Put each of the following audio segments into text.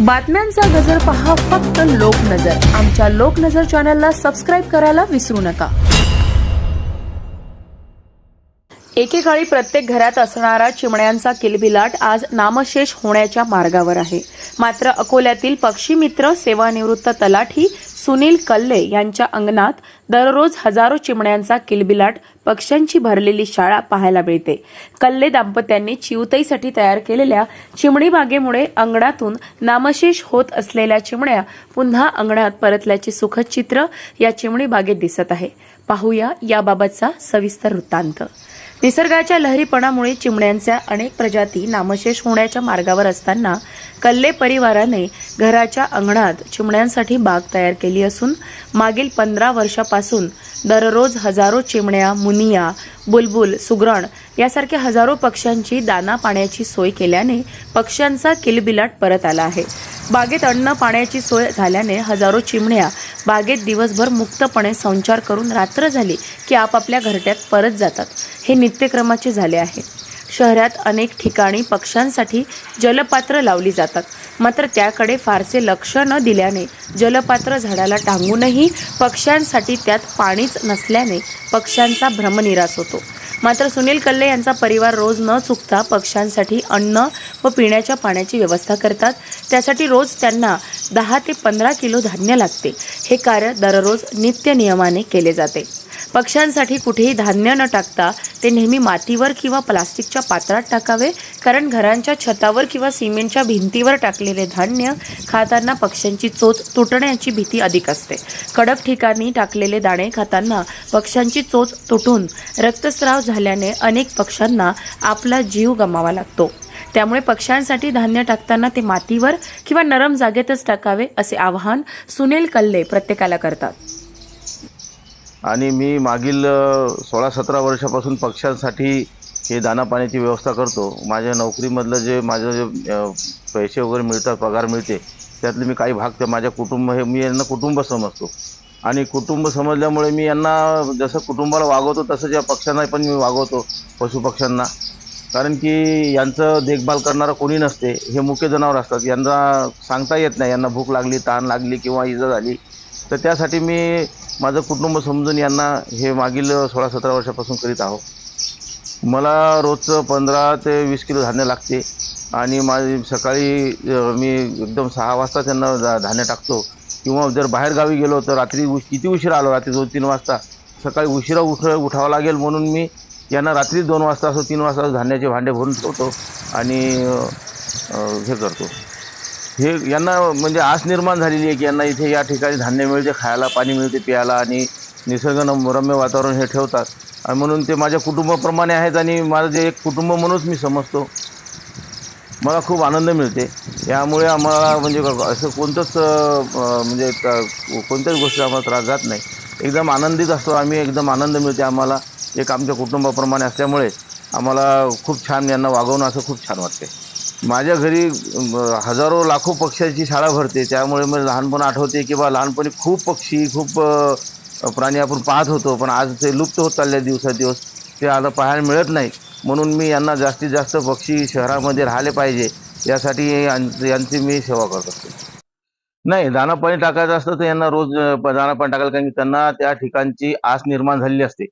बातम्यांचा गजर पहा फक्त लोकनजर आमच्या लोकनजर चॅनलला सबस्क्राईब करायला विसरू नका. एकेकाळी प्रत्येक घरात असणारा चिमण्यांचा किलबिलाट आज नामशेष होण्याच्या मार्गावर आहे. मात्र अकोल्यातील पक्षी मित्र सेवानिवृत्त तलाठी सुनील कल्ले यांच्या अंगणात दररोज हजारो चिमण्यांचा किलबिलाट पक्ष्यांची भरलेली शाळा पाहायला मिळते. कल्ले दाम्पत्यांनी चिवताईसाठी तयार केलेल्या चिमणी बागेमुळे अंगणातून नामशेष होत असलेल्या चिमण्या पुन्हा अंगणात परतल्याचे सुखद चित्र या चिमणी बागेत दिसत आहे. पाहूया याबाबतचा सविस्तर वृत्तांत. निसर्गाच्या लहरीपणामुळे चिमण्यांच्या अनेक प्रजाती नामशेष होण्याच्या मार्गावर असताना कल्ले परिवाराने घराच्या अंगणात चिमण्यांसाठी बाग तयार केली. असून मागील पंधरा वर्षापासून दररोज हजारो चिमण्या मुनिया बुलबुल सुगरण यासारख्या हजारो पक्ष्यांची दाना पाण्याची सोय केल्याने पक्ष्यांचा किलबिलाट परत आला आहे. बागेत अन्न पाण्याची सोय झाल्याने हजारो चिमण्या बागेत दिवसभर मुक्तपणे संचार करून रात्र झाली की आपापल्या घरट्यात परत जातात. हे नित्यक्रमाचे झाले आहे. शहरात अनेक ठिकाणी पक्ष्यांसाठी जलपात्र लावली जातात. मात्र त्याकडे फारसे लक्ष न दिल्याने जलपात्र झाडाला टांगूनही पक्ष्यांसाठी त्यात पाणीच नसल्याने पक्ष्यांचा भ्रमनिरास होतो. मात्र सुनील कल्ले यांचा परिवार रोज न चुकता पक्ष्यांसाठी अन्न व पिण्याच्या पाण्याची व्यवस्था करतात. त्यासाठी रोज त्यांना दहा ते पंधरा किलो धान्य लागते. हे कार्य दररोज नित्य नियमाने केले जाते. पक्ष्यांसाठी कुठेही धान्य न टाकता ते नेहमी मातीवर किंवा प्लास्टिकच्या पात्रात टाकावे कारण घरांच्या छतावर किंवा सिमेंटच्या भिंतीवर टाकलेले धान्य खाताना पक्ष्यांची चोच तुटण्याची भीती अधिक असते. कडक ठिकाणी टाकलेले दाणे खाताना पक्ष्यांची चोच तुटून रक्तस्राव झाल्याने अनेक पक्ष्यांना आपला जीव गमावा लागतो. त्यामुळे पक्ष्यांसाठी धान्य टाकताना ते मातीवर किंवा नरम जागेतच टाकावे असे आवाहन सुनील कल्ले प्रत्येकाला करतात. आणि मी मागील सोळा सतरा वर्षापासून पक्ष्यांसाठी हे दानापाण्याची व्यवस्था करतो. माझ्या नोकरीमधलं जे माझं जे पैसे वगैरे मिळतात पगार मिळते त्यातले मी काही भाग ते माझ्या कुटुंब हे मी यांना कुटुंब समजतो. आणि कुटुंब समजल्यामुळे मी यांना जसं कुटुंबाला वागवतो तसंच या पक्ष्यांना पण मी वागवतो पशुपक्ष्यांना. कारण की यांचं देखभाल करणारं कोणी नसते हे मुख्य जनावर असतात. यांना सांगता येत नाही यांना भूक लागली ताण लागली किंवा इजा झाली. तर त्यासाठी मी माझं कुटुंब समजून यांना हे मागील सोळा सतरा वर्षापासून करीत आहो मला रोजचं पंधरा ते वीस किलो धान्य लागते आणि माझी सकाळी मी एकदम सहा वाजता त्यांना धान्य टाकतो. किंवा जर बाहेर गावी गेलो तर रात्री उश किती उशिरा आलो? रात्री दोन तीन वाजता. सकाळी उशिरा उठ उठावं लागेल म्हणून मी यांना रात्री दोन वाजता असो तीन वाजता धान्याचे भांडे भरून ठेवतो आणि हे करतो. हे यांना म्हणजे आस निर्माण झालेली आहे की यांना इथे या ठिकाणी धान्य मिळते खायला पाणी मिळते प्यायला आणि निसर्गनं रम्य वातावरण हे ठेवतात. आणि म्हणून ते माझ्या कुटुंबाप्रमाणे आहेत आणि माझं जे एक कुटुंब म्हणूनच मी समजतो. मला खूप आनंद मिळते. यामुळे आम्हाला म्हणजे क- असं कोणतंच म्हणजे कोणत्याच गोष्टी आम्हाला त्रास जात नाही. एकदम आनंदित असतो आम्ही एकदम आनंद मिळते आम्हाला. एक आमच्या कुटुंबाप्रमाणे असल्यामुळे आम्हाला खूप छान यांना वागवणं असं खूप छान वाटते माझ्या घरी हजारो लाखो पक्ष्याची शाळा भरते. त्यामुळे मला लहानपण आठवते की बा लहानपणी खूप पक्षी खूप प्राणी आपण पाहत होतो. पण आज ते लुप्त होत चालले दिवसादिवस. ते आता पाहायला मिळत नाही. म्हणून मी यांना जास्तीत जास्त पक्षी शहरामध्ये राहिले पाहिजे. यासाठी यांची मी सेवा करत असतो. नाही दाना पाणी टाकायचं असतं तर यांना रोज अं, दाना पाणी टाकायला कारण की त्यांना त्या ठिकाणची आस निर्माण झालेली असते.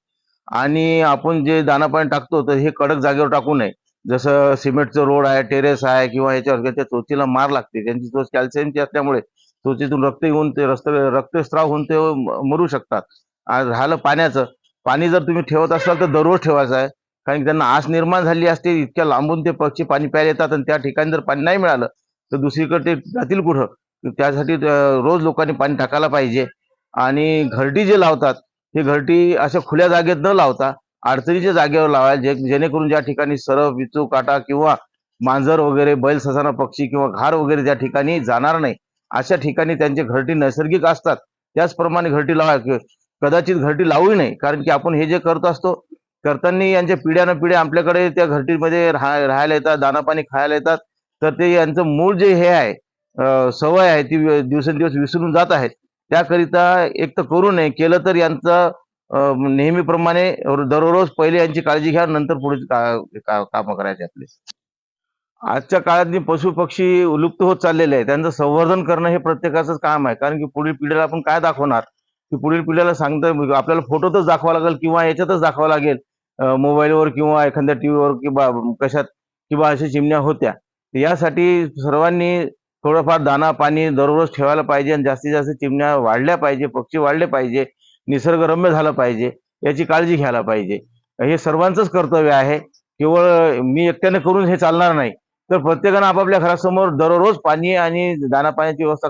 आणि आपण जे दाना पाणी टाकतो तर हे कडक जागेवर टाकू नये. जसं सिमेंटचं रोड आहे टेरेस आहे किंवा याच्यावर त्या चोचीला मार लागते. त्यांची चोच कॅल्शियमची असल्यामुळे चोचीतून रक्त येऊन ते रस्त रक्तस्त्राव होऊन ते मरू शकतात. राहिलं पाण्याचं. पाणी जर तुम्ही ठेवत असाल तर दररोज ठेवायचं आहे. कारण की त्यांना आस निर्माण झाली असते इतक्या लांबून ते पक्षी पाणी प्यायला येतात आणि त्या ठिकाणी जर पाणी नाही मिळालं तर दुसरीकडे ते जातील कुठं? त्यासाठी रोज लोकांनी पाणी टाकायला पाहिजे. आणि घरटी जे लावतात ते घरटी अशा खुल्या जागेत न लावता अडचणीच्या जागेवर लावायला जे जेणेकरून ज्या ठिकाणी सरफ विचू काटा किंवा मांजर वगैरे बैल ससाना पक्षी किंवा घार वगैरे ज्या ठिकाणी जाणार नाही अशा ठिकाणी त्यांचे घरटी नैसर्गिक असतात. त्याचप्रमाणे घरटी लावा कदाचित घरटी लावू नये कारण की आपण हे जे करत असतो करताना यांच्या पिढ्यानं पिढ्या आपल्याकडे त्या घरटीमध्ये राहा राहायला येतात दानापाणी खायला येतात. तर ते यांचं मूळ जे हे आहे सवय आहे ती दिवसेंदिवस विसरून जात आहेत. त्याकरिता एक तर करू नये केलं तर यांचं नेहमीप्रमाणे दररोज पहिले यांची काळजी घ्या नंतर पुढे का, कामं करायचे आपले. आजच्या काळात पशु पक्षी लुप्त होत चाललेले आहे त्यांचं संवर्धन करणं हे प्रत्येकाचं काम आहे. कारण की पुढील पिढीला आपण काय दाखवणार? की पुढील पिढीला सांगता आपल्याला फोटोतच दाखवा लागेल किंवा याच्यातच दाखवावं लागेल. मोबाईलवर किंवा एखाद्या टीव्हीवर किंवा कशात किंवा अशा चिमण्या होत्या. यासाठी सर्वांनी थोडंफार दाना पाणी दररोज ठेवायला पाहिजे आणि जास्तीत जास्त चिमण्या वाढल्या पाहिजे पक्षी वाढले पाहिजे. निसर्गरम्य झालं पाहिजे याची काळजी घ्यायला पाहिजे. हे सर्वांचंच कर्तव्य आहे. केवळ मी एकट्याने करून हे चालणार नाही. तर प्रत्येकानं आपापल्या घरासमोर दररोज पाणी आणि दाना पाण्याची व्यवस्था